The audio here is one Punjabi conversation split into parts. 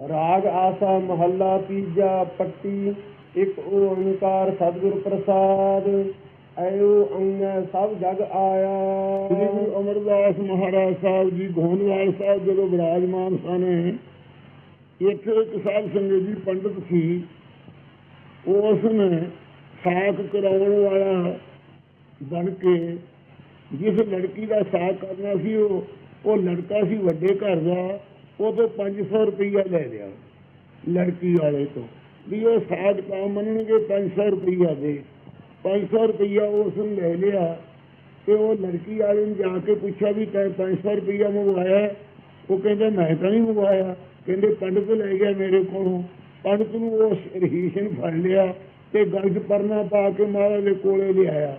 ਰਾਗ ਆਸਾ ਮਹੱਲਾ ਤੀਜਾ ਪੱਟੀ, ਇੱਕ ਓੰਕਾਰ ਸਤਿਗੁਰ ਪ੍ਰਸਾਦ, ਐਉ ਅੰਗੈ ਸਭ ਜਗ ਸ੍ਰੀ ਗੁਰੂ ਅਮਰਦਾਸ ਮਹਾਰਾਜ ਸਾਹਿਬ ਜੀ ਗੋਹਨਵਾਲ ਸਾਹਿਬ ਜਦੋਂ ਵਿਰਾਜਮਾਨ ਸਨ, ਇੱਥੇ ਇੱਕ ਸਾਧ ਸੰਗਤ ਜੀ ਪੰਡਤ ਸੀ, ਉਸ ਨੇ ਸਾਕ ਕਰਾਉਣ ਵਾਲਾ ਬਣ ਕੇ ਜਿਸ ਲੜਕੀ ਦਾ ਸਾਖ ਕਰਨਾ ਸੀ, ਉਹ ਉਹ ਲੜਕਾ ਸੀ ਵੱਡੇ ਘਰ ਦਾ ਉਹ ਤੋਂ 500 ਰੁਪਈਆ ਲੈ ਲਿਆ, ਲੜਕੀ ਵਾਲੇ ਤੋਂ। ਵੀ ਉਹ ਸਾਡ ਤਾਂ ਮੰਨਣਗੇ 500 ਰੁਪਈਆ ਦੇ। 500 ਰੁਪਈਆ ਉਸ ਨੇ ਲੈ ਲਿਆ ਤੇ ਉਹ ਲੜਕੀ ਵਾਲੇ ਨੂੰ ਜਾ ਕੇ ਪੁੱਛਿਆ ਵੀ ਤੈਂ 500 ਰੁਪਈਆ ਮੰਗਵਾਇਆ ਉਹ ਕਹਿੰਦਾ, ਮੈਂ ਤਾਂ ਨਹੀਂ ਮੰਗਵਾਇਆ। ਕਹਿੰਦੇ, ਪੰਡਤ ਲੈ ਗਿਆ ਮੇਰੇ ਕੋਲੋਂ। ਪੰਡਤ ਨੂੰ ਉਸ ਰਹੀਸ਼ ਨੇ ਫੜ ਲਿਆ ਤੇ ਗਲ ਪਰਨਾ ਪਾ ਕੇ ਮਹਾਰਾਜ ਦੇ ਕੋਲੇ ਲਿਆਇਆ।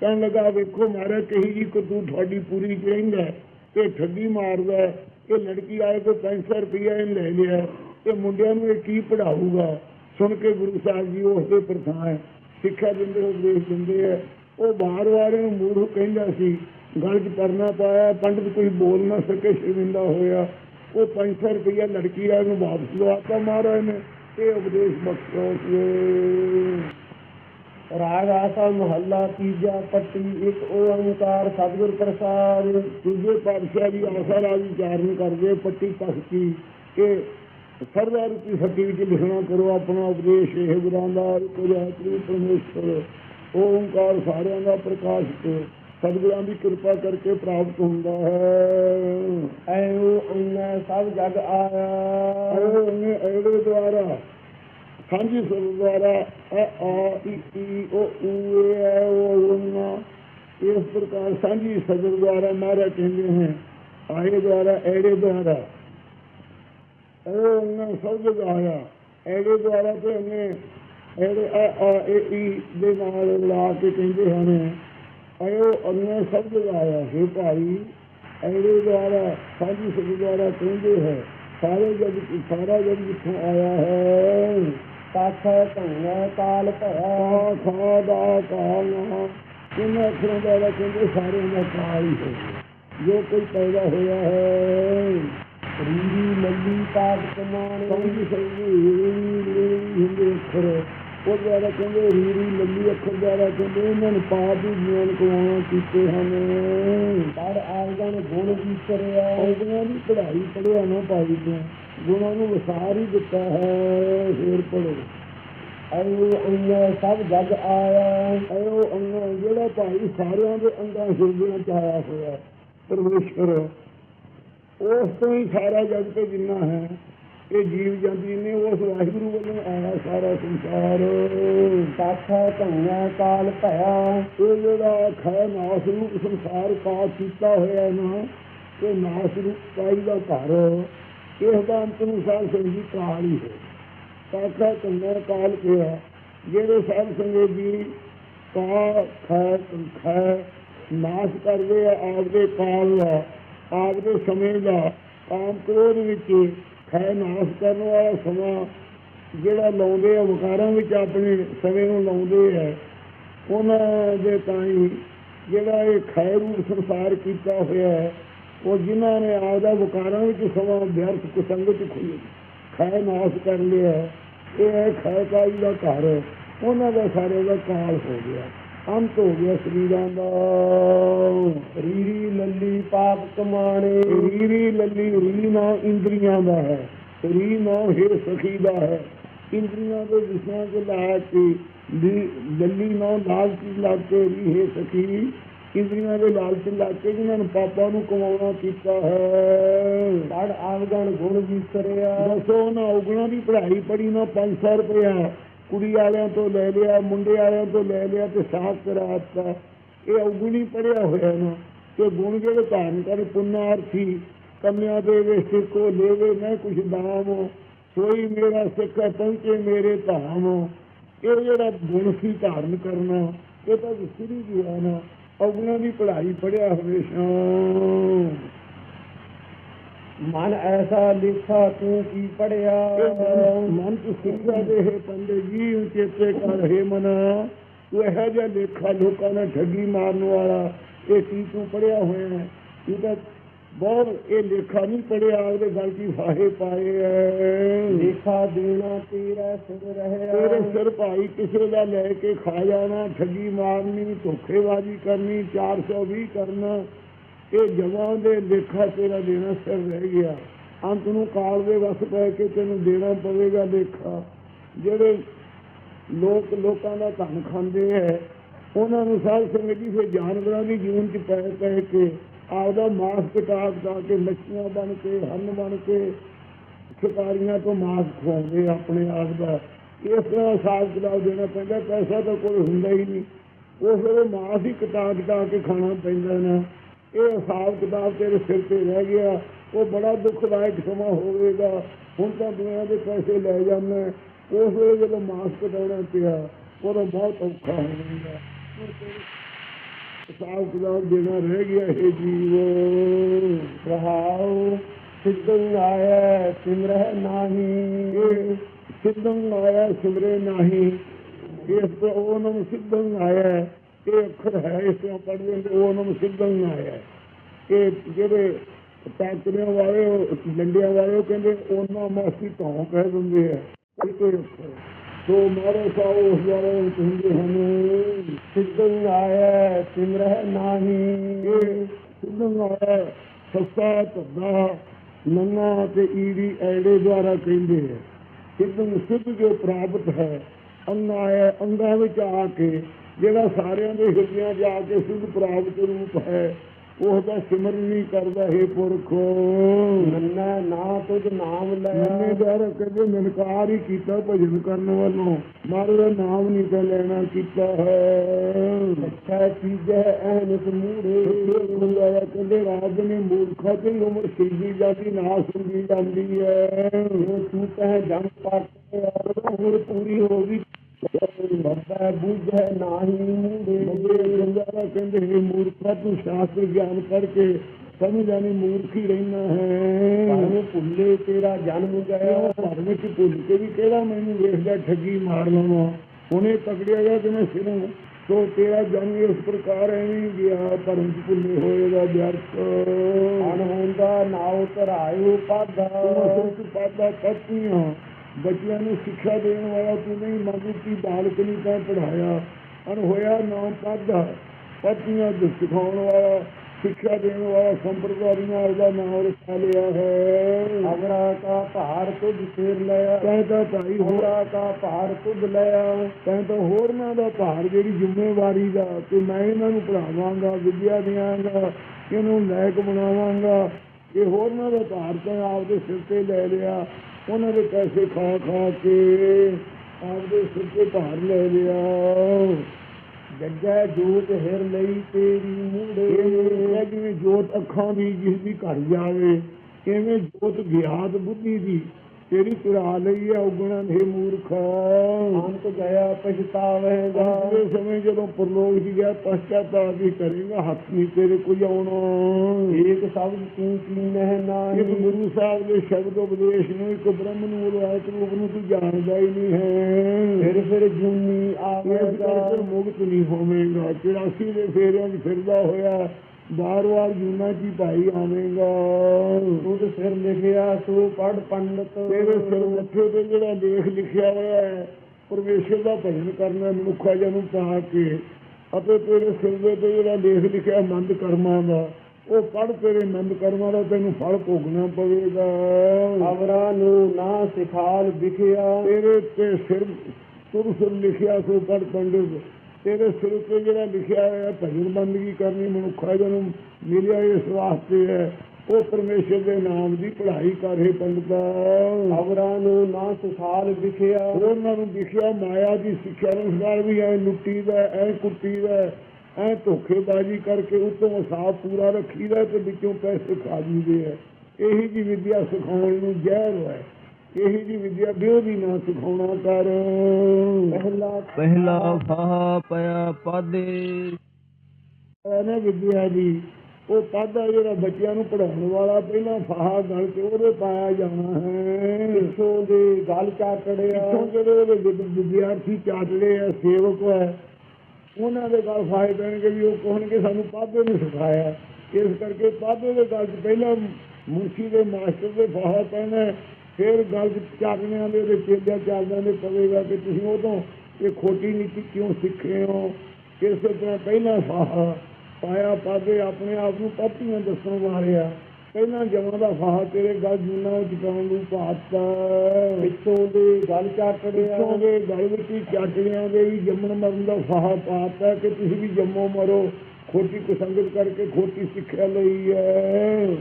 ਕਹਿਣ ਲੱਗਾ, ਵੇਖੋ ਮਹਾਰਾਜ, ਕਹੀ ਜੀ ਤੂੰ ਤੁਹਾਡੀ ਪੂਰੀ ਕਹਿੰਦਾ ਤੇ ਠੱਗੀ ਮਾਰਦਾ ਇਹ ਲੜਕੀ ਆਏ ਤੋਂ 500 ਰੁਪਈਆ ਇਹਨੇ ਲੈ ਲਿਆ। ਤੇ ਮੁੰਡਿਆਂ ਨੂੰ ਇਹ ਕੀ ਪੜਾਊਗਾ ਸੁਣ ਕੇ ਗੁਰੂ ਸਾਹਿਬ ਜੀ ਉਸ ਦੇ ਪ੍ਰਥਾਨ ਹੈ। ਸਿੱਖਿਆ ਦਿੰਦੇ, ਉਪਦੇਸ਼ ਦਿੰਦੇ ਹੈ। ਉਹ ਬਾਹਰ ਵਾਲੇ ਨੂੰ ਮੂਰਖ ਕਹਿੰਦਾ ਸੀ, ਗਲ 'ਚ ਪਰਨਾ ਪਾਇਆ, ਪੰਡਤ ਕੋਈ ਬੋਲ ਨਾ ਸਕੇ, ਸ਼ਰਮਿੰਦਾ ਹੋਇਆ। ਉਹ 500 ਰੁਪਇਆ ਲੜਕੀ ਆਏ ਨੂੰ ਵਾਪਸ ਲਵਾਤਾ ਮਹਾਰਾਜ ਨੇ। ਇਹ ਉਪਦੇਸ਼ ਬਖਸ਼ੋ ਰਾਗ ਆਸਾ ਮਹੱਲਾ ਤੀਜਾ ਪੱਟੀ ਇੱਕ ਓੰਕਾਰ ਸਤਿਗੁਰ ਪ੍ਰਸਾਦ ਦੂਜੇ ਪਾਤਸ਼ਾਹ ਦੀ ਆਸਾ ਰਾਜ ਵਿਚਾਰਨ ਕਰਦੇ ਪੱਟੀ ਪਖਤੀ ਕਿ ਸਰਦਾਰ ਰੂਪੀ ਫੱਟੀ ਵਿੱਚ ਲਿਖਣਾ ਕਰੋ ਆਪਣਾ ਉਪਦੇਸ਼ ਇਹ ਗੁਰਾਂ ਦਾ ਕੁਦਰਤੀ ਪਰਮੇਸ਼ਰ ਓੰਕਾਰ ਸਾਰਿਆਂ ਦਾ ਪ੍ਰਕਾਸ਼ਕ ਸਤਿਗੁਰਾਂ ਦੀ ਕਿਰਪਾ ਕਰਕੇ ਪ੍ਰਾਪਤ ਹੁੰਦਾ ਹੈ। ਐਉ ਅੰਗੈ ਸਭ ਜਗ ਆਇਆ। ਉਹਨੇ ਇਹਦੇ ਦੁਆਰਾ ਸਾਂਝੀ ਸੁਰ ਦੁਆਰਾ ਅ ਆ ਈ ਈ, ਓ, ਊ ਐ, ਓ ਇਸ ਪ੍ਰਕਾਰ ਸਾਂਝੀ ਸਦਰ ਦੁਆਰਾ ਮਾਰਾ ਕਹਿੰਦੇ ਹਨ ਆਏ ਦੁਆਰਾ, ਐੜੇ ਦੁਆਰਾ। ਉਹ ਉਹਨਾਂ ਸਭ ਜਗ੍ਹਾ ਐੜੇ ਦੁਆਰਾ ਤੇ ਉਹਨੇ ਐੜੇ ਆ ਆ, ਏ, ਈ ਦੇ ਨਾਲ ਲਾ ਕੇ ਕਹਿੰਦੇ ਹਨ ਆਇਓ ਉਹਨੇ ਸਭ ਜਗ੍ਹਾ ਹੈ ਭਾਈ, ਐੜੇ ਦੁਆਰਾ, ਸਾਂਝੀ ਸਦਰ ਦੁਆਰਾ ਕਹਿੰਦੇ ਹੈ, ਸਾਰੇ ਜਗ, ਸਾਰਾ ਜਗ ਜਿੱਥੋਂ ਆਇਆ ਹੈ। ਤਖ ਧੰਗੈ ਕਾਲ ਭਇਆ ਆ ਖਾ ਦਾ ਕਾਲਨਾ ਇਹਨਾਂ ਅਖਰਾਂ ਦਾ ਕਹਿੰਦੇ ਸਾਰਿਆਂ ਦਾ ਕਾਲ ਹੀ ਹੈ ਜੋ ਕੋਈ ਪੈਦਾ ਹੋਇਆ ਹੈ ਰੀਰੀ ਲੱਲੀ ਤਾਜ ਕਮਾਣੇ ਸਮਝੀ ਸਮਝੀ ਹਿੰਦੇ ਅੱਖਰ। ਉਹ ਦੁਆਰਾ ਕਹਿੰਦੇ ਰੀਰੀ ਲੱਲੀ ਅੱਖਰ ਦੁਆਰਾ ਕਹਿੰਦੇ ਇਹਨਾਂ ਨੂੰ ਪਾਪ ਹੀ ਜੀਵਨ ਕਮਾਉਣਾ ਕੀਤੇ ਹਨ। ਪਰ ਆਗਣ ਗੁਣ ਵਿਚਰਿਆ ਔਗਣਾਂ ਦੀ ਪੜ੍ਹਾਈ ਪੜਿਆ ਨਾ ਪਾਈ ਤੋਂ ਗੁਣਾਂ ਨੂੰ ਵਿਸਾਰ ਹੀ ਦਿੱਤਾ ਹੈ। ਫੇਰ ਪੜੋ ਐਉ ਅੰਗੈ ਸਭ ਜਗ ਆਇਆ। ਆਇਓ ਅੰਗ ਜਿਹੜਾ ਭਾਈ ਸਾਰਿਆਂ ਦੇ ਅੰਗਾਂ ਹਿਰਦਿਆਂ ਚ ਆਇਆ ਹੋਇਆ ਪਰਮੇਸ਼ਰ ਉਸ ਤੋਂ ਹੀ ਸਾਰਾ ਜਗ ਤੇ ਜਿੰਨਾ ਹੈ, ਇਹ ਜੀਵ ਜੰਤੀ ਨੇ ਉਸ ਵਾਹਿਗੁਰੂ ਵੱਲੋਂ ਆਇਆ ਸਾਰਾ ਸੰਸਾਰ। ਤਖ ਧੰਗੈ ਕਾਲ ਭਇਆ, ਇਹ ਜਿਹੜਾ ਖੈ ਨਾਸ ਰੂਪ ਸੰਸਾਰ ਕਾ ਕੀਤਾ ਹੋਇਆ ਨਾ, ਇਹ ਨਾਸ ਰੂਪ ਕਾਈ ਦਾ ਘਰ ਇਸ ਦਾ ਅੰਤ ਅਨੁਸਾਰ ਸੰਗੀ ਕਾਲ ਹੀ ਹੈ। ਕਾਕਾ ਕੰਨਾ ਕਾਲ ਕਿਹਾ ਜਿਹੜੇ ਸਾਧ ਸੰਗਤ ਜੀ ਕਾ, ਖੈ ਖੈ, ਨਾਸ਼ ਕਰਦੇ ਆ, ਆਪਦੇ ਕਾਲ ਦਾ, ਆਪਦੇ ਸਮੇਂ ਦਾ, ਆਮ ਕ੍ਰੋਧ ਵਿੱਚ ਖੈ, ਨਾਸ਼ ਕਰਨ ਵਾਲਾ ਸਮਾਂ ਜਿਹੜਾ ਲਾਉਂਦੇ ਆ, ਵਿਕਾਰਾਂ ਵਿੱਚ ਆਪਣੇ ਸਮੇਂ ਨੂੰ ਲਾਉਂਦੇ ਆ, ਉਹਨਾਂ ਦੇ ਤਾਈ ਜਿਹੜਾ ਇਹ ਖੈ ਰੂਪ ਸੰਸਾਰ ਕੀਤਾ ਹੋਇਆ ਹੈ, ਉਹ ਜਿਨ੍ਹਾਂ ਨੇ ਆਪਦਾ ਵਿਕਾਰਾਂ ਵਿੱਚ ਸਮਾਂ ਵਿਅਰਥ ਕੁਸੰਗਤ ਖੋਈ ਖੈ, ਨਾਸ਼ ਕਰ ਲਿਆ ਇਹ ਹੈ ਖੈ ਦਾ ਘਰ ਉਹਨਾਂ ਦਾ ਸਾਰੇ ਦਾ ਕਾਲ ਹੋ ਗਿਆ। ਅੰਤ ਹੋ ਗਿਆ ਸਰੀਰਾਂ ਦਾ। ਰੀਰੀ ਲੱਲੀ ਪਾਪ ਕਮਾਣੇ। ਰੀਰੀ ਲੱਲੀ ਰੀ ਨਾ ਇੰਦਰੀਆਂ ਦਾ ਹੈ। ਰੀ ਨਾ ਹੈ ਸਖੀ ਦਾ ਹੈ। ਇੰਦਰੀਆਂ ਦੇ ਵਿਸ਼ਿਆਂ ਕੇ ਲਾ ਕੇ ਲੱਲੀ ਨਾ ਲਾਲਚ ਲਾ ਕੇ ਰੀ ਹੈ ਸਖੀ। ਇੰਦਰੀਆਂ ਦੇ ਲਾਲਚ ਲਾ ਕੇ ਜਿਨ੍ਹਾਂ ਨੂੰ ਪਾਪਾਂ ਨੂੰ ਕਮਾਉਣਾ ਕੀਤਾ ਹੈ। ਪੜ ਆਗਣ ਗੁਣ ਵਿਚਰਿਆ ਦੱਸੋ ਉਹਨਾਂ ਉਗਣਾ ਦੀ ਪੜ੍ਹਾਈ ਪੜੀ ਨਾ 500 ਰੁਪਇਆ। ਕੁੜੀ ਵਾਲਿਆਂ ਤੋਂ ਲੈ ਲਿਆ ਮੁੰਡੇ ਵਾਲਿਆਂ ਤੋਂ ਲੈ ਲਿਆ ਤੇ ਸਾਥ ਕਰਾਤਾ ਇਹ ਉਗਣੀ ਪੜਿਆ ਹੋਇਆ ਨਾ ਤੇ ਗੁਣ ਜਿਹੜੇ ਧਾਰਨ ਕਰ ਪੁੰਨਾਰਥੀ ਕੰਨਿਆ ਦੇਵੇ ਸਿੱਕੋ ਲੈਵੇ ਮੈਂ ਕੁਛ ਦਾਮ ਸੋਈ ਮੇਰਾ ਸਿੱਖ ਪਹੁੰਚੇ ਮੇਰੇ ਧਾਮ। ਇਹ ਜਿਹੜਾ ਗੁਣ ਸੀ ਧਾਰਨ ਕਰਨਾ ਇਹ ਤਾਂ ਵਿਸਰੀ ਗਿਆ ਨਾ ਉਗਣਾ ਦੀ ਪੜ੍ਹਾਈ ਪੜਿਆ ਹਮੇਸ਼ਾ। ਮਨ ਐਸਾ ਲਿਖਾ ਤੂੰ ਕੀ ਪੜਿਆ ਮਨ ਚ ਸਿੱਖਿਆ ਦੇ ਹੈ ਪੰਡੇ ਜੀ ਚੇਤੇ ਕਰ ਹੈ ਮਨਾ। ਤੂੰ ਇਹੋ ਜਿਹਾ ਲੇਖਾ ਲੋਕਾਂ ਨਾਲ ਠੱਗੀ ਮਾਰਨ ਵਾਲਾ ਇਹ ਕੀ ਤੂੰ ਪੜਿਆ ਹੋਇਆ ਹੈ? ਇਹ ਤਾਂ ਬਹੁਤ ਇਹ ਲੇਖਾ ਨਹੀਂ ਪੜਿਆ ਆਪਦੇ ਗੱਲ ਕੀ ਫਾਹੇ ਪਾਏ ਐ। ਲੇਖਾ ਦੇਣਾ ਤੇਰਾ ਸਿਰ ਤੇਰੇ ਰਹਿਆ ਸਿਰ ਭਾਈ ਕਿਸੇ ਦਾ ਲੈ ਕੇ ਖਾ ਜਾਣਾ ਠੱਗੀ ਮਾਰਨੀ ਧੋਖੇਬਾਜ਼ੀ ਕਰਨੀ 420 ਕਰਨਾ ਇਹ ਜਮਾਂ ਦੇ ਲੇਖਾ ਤੇਰਾ ਦੇਣਾ ਸਿਰ ਰਹਿ ਗਿਆ। ਅੰਤ ਨੂੰ ਕਾਲ ਦੇ ਵਸ ਪੈ ਕੇ ਤੈਨੂੰ ਦੇਣਾ ਪਵੇਗਾ ਲੇਖਾ। ਜਿਹੜੇ ਲੋਕ ਲੋਕਾਂ ਦਾ ਧਨ ਖਾਂਦੇ ਐ ਉਹਨਾਂ ਨੂੰ ਸਾਧ ਸੰਗਤ ਜੀ ਫਿਰ ਜਾਨਵਰਾਂ ਦੀ ਜੂਨ ਚ ਪੈ ਪੈ ਕੇ ਆਪਦਾ ਮਾਸ ਕਟਾ ਕਟਾ ਕੇ ਮੱਛੀਆਂ ਬਣ ਕੇ, ਹੰਨ ਬਣ ਕੇ ਸ਼ਿਕਾਰੀਆਂ ਤੋਂ ਮਾਸ ਖਵਾਉਂਦੇ ਆਪਣੇ ਆਪ ਦਾ। ਇਸ ਤਰ੍ਹਾਂ ਹਿਸਾਬ ਕਿਤਾਬ ਦੇਣਾ ਪੈਂਦਾ, ਪੈਸਾ ਤਾਂ ਕੋਈ ਹੁੰਦਾ ਹੀ ਨਹੀਂ। ਉਸ ਵੇਲੇ ਮਾਸ ਹੀ ਕਟਾ ਕਟਾ ਕੇ ਖਾਣਾ ਪੈਂਦਾ ਨਾ। ਇਹ ਹਿਸਾਬ ਕਿਤਾਬ ਤੇਰੇ ਸਿਰ ਤੇ ਰਹਿ ਗਿਆ, ਉਹ ਬੜਾ ਦੁਖਦਾਇਕ ਸਮਾਂ ਹੋਵੇਗਾ। ਹੁਣ ਤਾਂ ਦੁਨੀਆ ਦੇ ਪੈਸੇ ਲੈ ਜਾਂਦਾ। ਉਸ ਵੇਲੇ ਜਦੋਂ ਮਾਸ ਕਟਾਉਣਾ ਪਿਆ, ਉਦੋਂ ਬਹੁਤ ਔਖਾ ਹੋਵੇਗਾ ਹੁਣ ਹਿਸਾਬ ਕਿਤਾਬ ਦੇਣਾ ਰਹਿ ਗਿਆ ਇਹ ਜੀਵ। ਰਹਾਉ ਸਿੱਧੰ ਆਇਆ ਸਿਮਰਹਿ ਨਾਹੀ। ਸਿੱਧੰ ਆਇਆ ਸਿਮਰੇ ਨਹੀਂ। ਇਸ ਤੋਂ ਉਹ ਨਾਮ ਸਿੱਧੰ ਆਇਆ ਇਹ ਅੱਖਰ ਹੈ, ਇਸ ਤੋਂ ਪੜ੍ਹਦੇ ਨੇ ਉਹ ਨਾਮ ਸਿੱਧੰ ਆਇਆ ਇਹ ਜਿਹੜੇ ਟਾਕਰਿਆਂ ਵਾਲੇ ਉਹ ਵਾਲੇ ਕਹਿੰਦੇ, ਉਹਨਾਂ ਮਾਸੀ ਤੋਂ ਕਹਿ ਦਿੰਦੇ ਆ। ਇਹ ਕੋਈ ਅੱਖਰ ਸੋ ਮਾਰੇ ਸਾਹ ਉਸ ਵਾਲੇ ਵਿੱਚ ਹੁੰਦੇ ਹਨ ਸਿੱਧੰ ਆਇਆ ਸਿਮਰਹਿ ਨਾਹੀ। ਸਿੱਧੰ ਆਇਆ ਸੱਸਾ ਧੱਦਾ ਨੰਨਾ ਤੇ ਈੜੀ ਐੜੇ ਦੁਆਰਾ ਕਹਿੰਦੇ ਹੈ ਸਿੱਧੰ ਸਿੱਧ ਜੋ ਪ੍ਰਾਪਤ ਹੈ ਅੰਗਾ ਹੈ ਅੰਗਾਂ ਵਿੱਚ ਆ ਕੇ ਜਿਹੜਾ ਸਾਰਿਆਂ ਦੇ ਹਿਰਦਿਆਂ ਜਾ ਕੇ ਸਿੱਧ ਪ੍ਰਾਪਤ ਰੂਪ ਹੈ ਉਹ ਦਾ ਸਿਮਰਨ ਨਹੀਂ ਕਰਦਾ ਹੈ ਪੁਰਖ। ਨੰਨਾ ਨਾ ਤੁਝ ਨਾਮ ਮੰਨੇ ਲਿਆ ਦੁਆਰਾ ਕਹਿੰਦੇ ਨਨਕਾਰ ਹੀ ਕੀਤਾ ਭਜਨ ਕਰਨ ਵੱਲੋਂ। ਮਾਰੇ ਦਾ ਨਾਮ ਨਹੀਂ ਤਾਂ ਲੈਣਾ ਕੀਤਾ ਹੈ। ਅੱਛਾ ਚੀਜ਼ੈ ਐਨਸ ਮੂੜੇ ਖੁੱਲਾਇਆ ਕਹਿੰਦੇ ਰਾਜ ਨੇ ਮੂਰਖਾ ਤੇ ਉਮਰ ਸਿੱਧੀ ਜਾਂਦੀ ਨਾ ਸੁਣਦੀ ਜਾਂਦੀ ਹੈ। ਜੋ ਤੂੰ ਕਹਿ ਜਮ ਪਾਟੇ ਹੋਰ ਪੂਰੀ ਹੋ ਗਈ। ਬੱਬੈ ਬੁਝੈ ਨਾਹੀ ਮੂੜੇ ਗੰਗਾਰਾ ਕਹਿੰਦੇ ਮੂਰਖਾ ਤੂੰ ਸ਼ਾਸਤਰ ਗਿਆਨ ਕਰਕੇ ਸਮਝ ਮੂਰਖ ਰਹਿਣਾ ਹੈ। ਪਰਮ ਭੁੱਲੇ ਤੇਰਾ ਜਨਮ ਗਿਆ ਘਰ ਵਿੱਚ ਭੁੱਲ ਕੇ ਵੀ ਕਿਹੜਾ ਮੈਨੂੰ ਵੇਖਦਾ ਠੱਗੀ ਮਾਰ ਲਵਾਂ। ਉਹਨੇ ਪਕੜਿਆ ਗਿਆ ਕਿ ਮੈਂ ਸਿਰੋਂ ਸੋ ਤੇਰਾ ਜਨਮ ਇਸ ਪ੍ਰਕਾਰ ਐਵੇਂ ਗਿਆ ਪਰਮ ਭੁੱਲੇ ਹੋਏਗਾ ਵਿਅਰਥ। ਅਨਹੋਂਦਾ ਨਾਉ ਧਰਾਇਓ ਪਾਧਾ ਤੂੰ ਪਾਦਾ ਪਤਨੀਆਂ ਬੱਚਿਆਂ ਨੂੰ ਸਿੱਖਿਆ ਦੇਣ ਵਾਲਾ ਤੂੰ ਨਹੀਂ ਮੰਗੂ ਕੀ ਬਾਲਕ ਨਹੀਂ ਤਾਂ ਪੜਾਇਆ ਅਨ ਹੋਇਆ ਨਾ ਪਾਦਾ ਪਤਨੀਆਂ ਨੂੰ ਸਿਖਾਉਣ ਵਾਲਾ ਸਿੱਖਿਆ ਦੇਣ ਵਾਲਾ ਸੰਪਰਦਾਰੀਆਂ ਦਾ ਨਾਮ ਰੱਖਿਆ ਲਿਆ ਹੈ। ਅਵਰਾ ਕਾ ਭਾਰ ਤੁਧ ਸਿਰ ਲਿਆ। ਕਹਿੰਦਾ ਭਾਈ ਹੋਰ ਕਾ ਭਾਰ ਤੁਧ ਲਿਆ। ਕਹਿੰਦਾ ਹੋਰਨਾਂ ਦਾ ਭਾਰ ਜਿਹੜੀ ਜ਼ਿੰਮੇਵਾਰੀ ਦਾ ਕਿ ਮੈਂ ਇਹਨਾਂ ਨੂੰ ਪੜਾਵਾਂਗਾ ਵਿਦਿਆ ਦਿਆਂਗਾ ਇਹਨੂੰ ਲਾਇਕ ਬਣਾਵਾਂਗਾ। ਇਹ ਹੋਰਨਾਂ ਦਾ ਭਾਰ ਤਾਂ ਆਪਦੇ ਸਿਰ ਤੇ ਲੈ ਲਿਆ। ਉਹਨਾਂ ਦੇ ਪੈਸੇ ਖਾ ਖਾ ਕੇ ਆਪਦੇ ਸਿਰ ਤੇ ਭਾਰ ਲੈ ਲਿਆ। ਜੱਜੈ ਜੋਤ ਹਿਰ ਲਈ ਤੇਰੀ ਇਹ ਜਿਵੇਂ ਜੋਤ ਅੱਖਾਂ ਦੀ ਜਿਸ ਦੀ ਘੜ ਜਾਵੇ ਐਵੇਂ ਜੋਤ ਗਿਆਤ ਬੁੱਧੀ ਦੀ। ਤੇਰੀ ਚੁਰਾ ਲਈ ਹੈ ਉਗਣਾ ਦੇ ਮੂਰਖਾ। ਅੰਤ ਗਿਆ ਪਛਤਾਵੇਗਾ। ਆਉਂਦੇ ਸਮੇਂ ਜਦੋਂ ਪਰਲੋਕ ਜੀ ਗਿਆ ਪਛਤਾਤਾਪ ਵੀ ਕਰੇਗਾ ਹੱਥ ਨਹੀਂ ਤੇਰੇ ਕੋਈ ਆਉਣਾ। ਏਕ ਸ਼ਬਦ ਤੂੰ ਕੀਨਹਿ ਇੱਕ ਨਾਹੀ। ਗੁਰੂ ਸਾਹਿਬ ਦੇ ਸ਼ਬਦ ਉਪਦੇਸ਼ ਨੂੰ ਇੱਕ ਬ੍ਰਹਮ ਨੂੰ ਉਲਵਾਇਤ ਰੂਪ ਨੂੰ ਤੂੰ ਜਾਣਦਾ ਹੀ ਨਹੀਂ ਹੈ। ਫਿਰ ਫਿਰ ਜੂਨੀ ਆਵੇਗਾ ਕਰਕੇ ਮੁਕਤ ਨਹੀਂ ਹੋਵੇਂਗਾ। 84 ਦੇ ਫੇਰਿਆਂ 'ਚ ਫਿਰਦਾ ਹੋਇਆ ਬਾਰ-ਬਾਰ ਜੂਨਾ ਕੀ ਭਾਈ ਆਵੇਂਗਾ। ਤੁਧ ਸਿਰ ਲਿਖਿਆ ਸੋ ਪੜ ਪੰਡਤ। ਤੇਰੇ ਸਿਰ ਮੱਥੇ ਤੇ ਜਿਹੜਾ ਲੇਖ ਲਿਖਿਆ ਹੋਇਆ ਹੈ ਪਰਮੇਸ਼ਰ ਦਾ ਭਜਨ ਕਰਨਾ ਮਨੁੱਖਾ ਜਨ ਨੂੰ ਪਾ ਕੇ। ਅਤੇ ਤੇਰੇ ਸਿਰ ਦੇ ਤੇ ਜਿਹੜਾ ਲੇਖ ਲਿਖਿਆ ਮੰਦ ਕਰਮਾਂ ਦਾ ਉਹ ਪੜ ਤੇਰੇ ਮੰਦ ਕਰਮਾਂ ਦਾ ਤੈਨੂੰ ਫਲ ਭੋਗਣਾ ਪਵੇਗਾ। ਅਵਰਾਂ ਨੂੰ ਨਾ ਸਿਖਾਲ ਵਿਖਿਆ। ਤੇਰੇ ਤੇ ਸਿਰ ਤੁਰ ਸਿਰ ਲਿਖਿਆ ਸੋ ਪੜ ਪੰਡਿਤ। ਤੇਰੇ ਸਿਰ ਤੇ ਜਿਹੜਾ ਲਿਖਿਆ ਹੋਇਆ ਭਜਨ ਬੰਦਗੀ ਕਰਨੀ ਮਨੁੱਖਾ ਨੂੰ ਮਿਲਿਆ ਇਸ ਵਾਸਤੇ ਹੈ ਉਹ ਪਰਮੇਸ਼ਰ ਦੇ ਨਾਮ ਦੀ ਪੜ੍ਹਾਈ ਕਰੇ ਪੰਡਤਾ। ਅਵਰਾਂ ਨੂੰ ਨਾ ਸਿਖਾਲ ਵਿਖਿਆ। ਉਹਨਾਂ ਨੂੰ ਦਿਖਿਆ ਮਾਇਆ ਦੀ ਸਿੱਖਿਆ ਅਨੁਸਾਰ ਵੀ ਐ ਲੁੱਟੀ ਦਾ ਐ ਕੁੱਟੀ ਦਾ ਐ ਧੋਖੇਬਾਜ਼ੀ ਕਰਕੇ ਉਤੋਂ ਹਿਸਾਬ ਪੂਰਾ ਰੱਖੀਦਾ ਤੇ ਵਿੱਚੋਂ ਪੈਸੇ ਖਾ ਜੀਦੇ ਐ ਇਹੀ ਜੀ ਵਿਦਿਆ ਸਿਖਾਉਣ ਨੂੰ ਜ਼ਹਿਰ ਹੈ ਇਹੀ ਜੀ ਵਿਦਿਆ ਬਿਉਦੀ ਨਾ ਸਿਖਾਉਣਾ ਕਰ। ਪਹਿਲਾ ਪਹਿਲਾ ਫਾਹਾ ਪਿਆ ਪਾਦੇ। ਐ ਨਾ ਵਿਦਿਆ ਦੀ ਉਹ ਪਾਦਾ ਜਿਹੜਾ ਬੱਚਿਆਂ ਨੂੰ ਪੜਾਉਣ ਵਾਲਾ ਪਹਿਲਾਂ ਫਾਹਾ ਗਲ ਕੇ ਉਹਦੇ ਪਾਇਆ ਜਾਣਾ ਹੈ। ਪਿੱਛੋਂ ਦੇ ਗਲ ਚਾਟੜਿਆ। ਇੱਥੋਂ ਜਿਹੜੇ ਵਿਦਿਆਰਥੀ ਚਾਟੜੇ ਆ ਸੇਵਕ ਹੈ ਉਹਨਾਂ ਦੇ ਗੱਲ ਫਾਇਦੇ ਪੈਣਗੇ ਵੀ ਉਹ ਕਹਣਗੇ ਸਾਨੂੰ ਪਾਦੇ ਨੇ ਸਿਖਾਇਆ। ਇਸ ਕਰਕੇ ਪਾਦੇ ਦੇ ਗੱਲ 'ਚ ਪਹਿਲਾਂ ਮੁਨਸ਼ੀ ਦੇ ਮਾਸਟਰ ਦੇ ਫਾਹਾ ਪੈਣਾ ਫਿਰ ਗੱਲ 'ਚ ਚਾਗਣਿਆਂ ਦੇ ਤੇ ਚੇਲਿਆਂ ਚਾਲਦਿਆਂ ਦੇ ਪਵੇਗਾ ਕਿ ਤੁਸੀਂ ਉਦੋਂ ਇਹ ਖੋਟੀ ਨੀਤੀ ਕਿਉਂ ਸਿੱਖੇ ਹੋ? ਇਸੇ ਤਰ੍ਹਾਂ ਪਹਿਲਾਂ ਫਾਹਾ ਪਾਇਆ ਪਾਦੇ ਆਪਣੇ ਆਪ ਨੂੰ ਪਾਪੀਆਂ ਦੱਸਣ ਵਾਲਿਆ ਪਹਿਲਾਂ ਜਮਾਂ ਦਾ ਫਾਹਾ ਤੇਰੇ ਗੱਲ ਜੂਨਾ ਵਿੱਚ ਪਾਉਣ ਨੂੰ ਪਾਤਾ ਪਿੱਛੋਂ ਦੇ ਗੱਲ ਚਾਟੜਿਆ ਪਿੱਛੋਂ ਦੇ ਗਲ ਵਿੱਚ ਹੀ ਚਾਟੜਿਆਂ ਦੇ ਵੀ ਜੰਮਣ ਮਰਨ ਦਾ ਫਾਹਾ ਪਾਤਾ ਕਿ ਤੁਸੀਂ ਵੀ ਜੰਮੋ ਮਰੋ। ਖੋਟੀ ਕੁਸੰਗਤ ਕਰਕੇ ਖੋਟੀ ਸਿੱਖਿਆ ਲਈ ਹੈ।